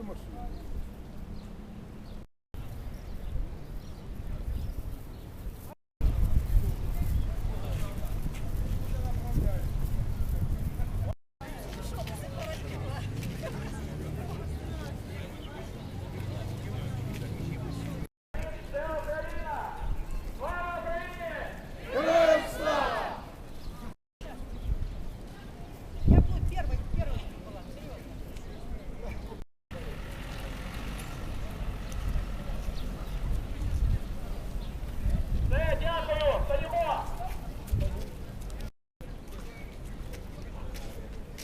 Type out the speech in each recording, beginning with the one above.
до машини. Я буду первой, первой была, серьезно. Все, дякую, стоїмо.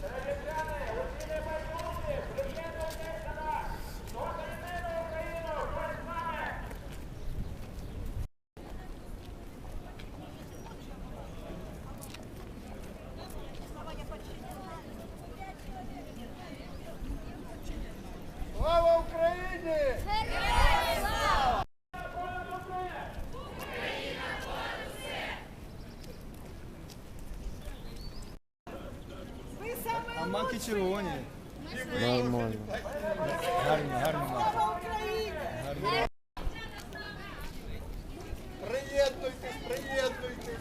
Теребряни, усі небайдужі, приєднуйтесь до нас. До єдину Україну, хтось з нами. Слава А маки червоні. Нормально. Гарні, гарні маки. Приєднуйтесь, приєднуйтесь.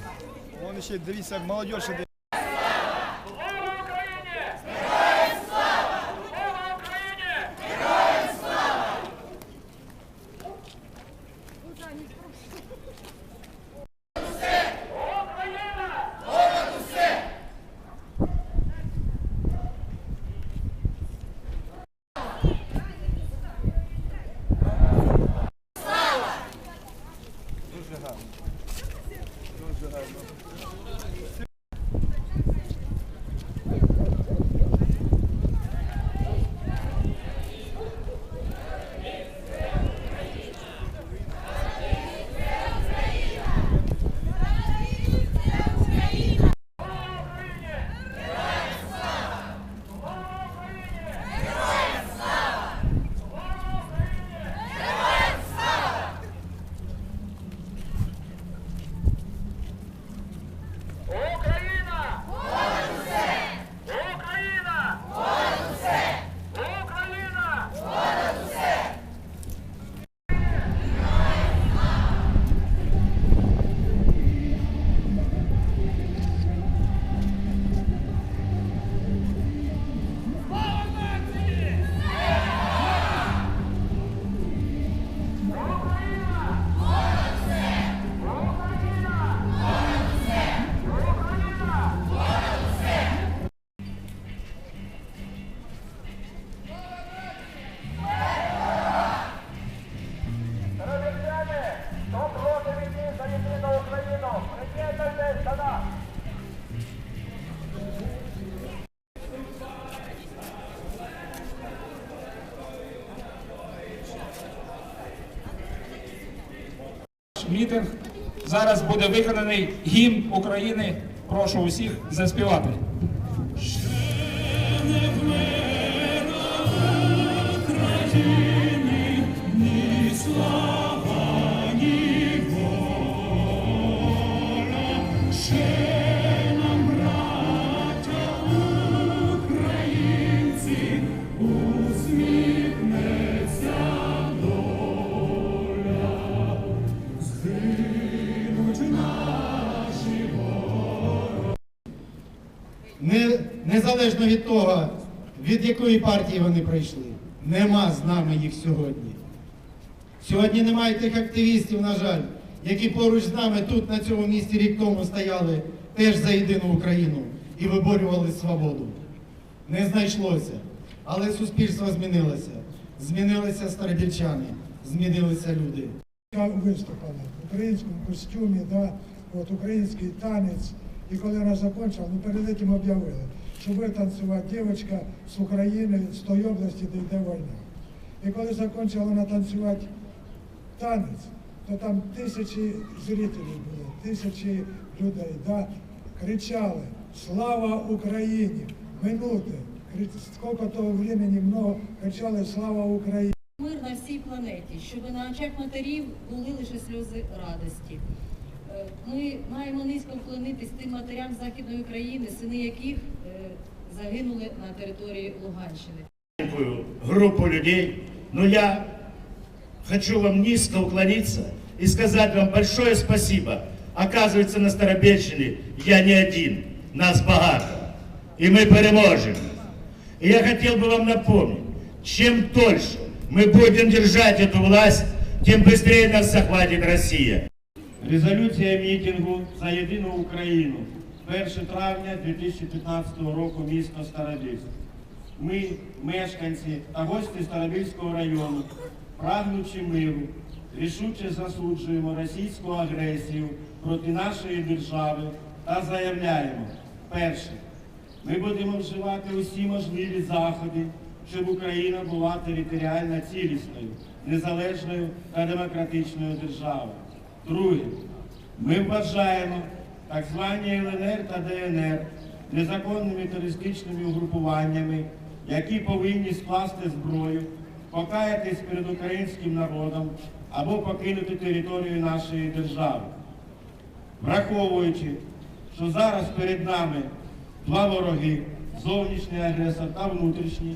Вон ще дивіться, молодь ще дивиться. Мітинг. Зараз буде виконаний гімн України. Прошу усіх заспівати. Не, незалежно від того, від якої партії вони прийшли. Нема з нами їх сьогодні. Сьогодні немає тих активістів, на жаль, які поруч з нами тут, на цьому місці рік тому стояли теж за єдину Україну і виборювали свободу. Не знайшлося. Але суспільство змінилося. Змінилися старобільчани, змінилися люди. виступали в українському костюмі, да, от український танець. І коли вона закінчила, ну перед цим об'явили, що буде танцювати дівчинка з України, з тої області, де йде війна. І коли закінчила вона танцювати танець, то там тисячі зрителів було, тисячі людей, да, кричали Слава Україні! Минути. Скільки того времени много кричали Слава Україні! Мир на всій планеті, щоб на очах матерів були лише сльози радості. Е, Ми маємо низько вклонитись тим матерям Західної України, сини яких е, загинули на території Луганщини. маленькую группу людей, но я хочу вам низко уклониться и сказать вам большое спасибо. Оказывается, на Старобельщине я не один, нас богато, и мы переможем. И я хотел бы вам напомнить, чем дольше мы будем держать эту власть, тем быстрее нас захватит Россия. Резолюція мітингу за єдину Україну 1 травня 2015 року місто Старобільськ. Ми, мешканці та гості Старобільського району, прагнучи миру, рішуче засуджуємо російську агресію проти нашої держави та заявляємо, перше, ми будемо вживати усі можливі заходи, щоб Україна була територіально цілісною, незалежною та демократичною державою. Друге, ми вважаємо так звані ЛНР та ДНР незаконними терористичними угрупуваннями, які повинні скласти зброю, покаятись перед українським народом або покинути територію нашої держави. Враховуючи, що зараз перед нами два вороги, зовнішній агресор та внутрішній,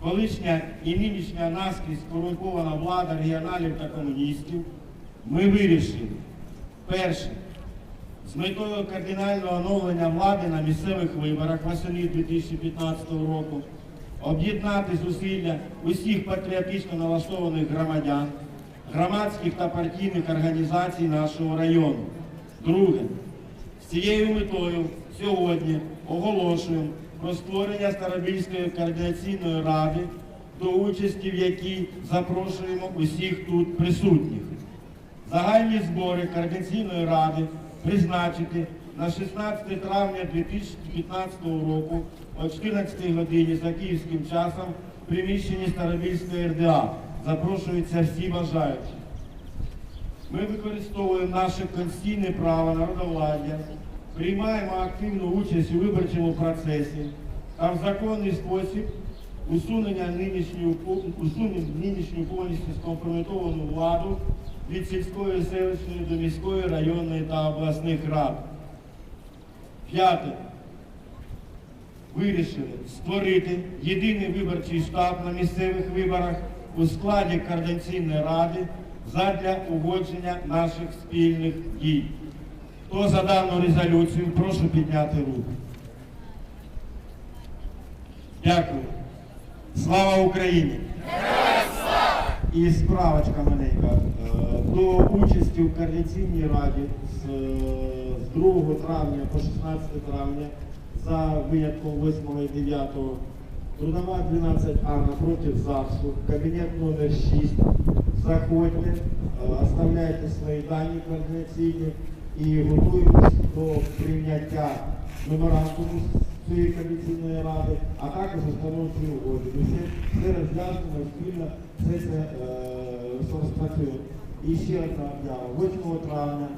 колишня і нинішня наскрізь корумпована влада регіоналів та комуністів, ми вирішили, перше, з метою кардинального оновлення влади на місцевих виборах восени 2015 року об'єднати зусилля усіх патріотично налаштованих громадян, громадських та партійних організацій нашого району. Друге, з цією метою сьогодні оголошуємо про створення Старобільської координаційної ради, до участі в якій запрошуємо усіх тут присутніх. Загальні збори Координаційної ради призначити на 16 травня 2015 року о 14 годині за київським часом в приміщенні Старобільської РДА. Запрошуються всі бажаючі. Ми використовуємо наше конституційне право народовладдя, приймаємо активну участь у виборчому процесі та в законний спосіб усунення нинішньої, усунення нинішню повністю скомпрометовану владу від сільської селищної до міської, районної та обласних рад. П'яте. Вирішили створити єдиний виборчий штаб на місцевих виборах у складі Координаційної ради задля угодження наших спільних дій. Хто за дану резолюцію, прошу підняти руку. Дякую. Слава Україні! І справочка маленька. Е, До участі в координаційній раді з, е, 2 травня по 16 травня за винятком 8 і 9 трудова 12А напротив ЗАГСу, кабінет номер 6. Заходьте, е, оставляйте свої дані координаційні і готуємось до прийняття меморандуму цієї комісійної ради, а також установчої угоди. Ми все, все розв'язуємо спільно, все це е, розпрацюємо. І ще одна об'ява. 8 травня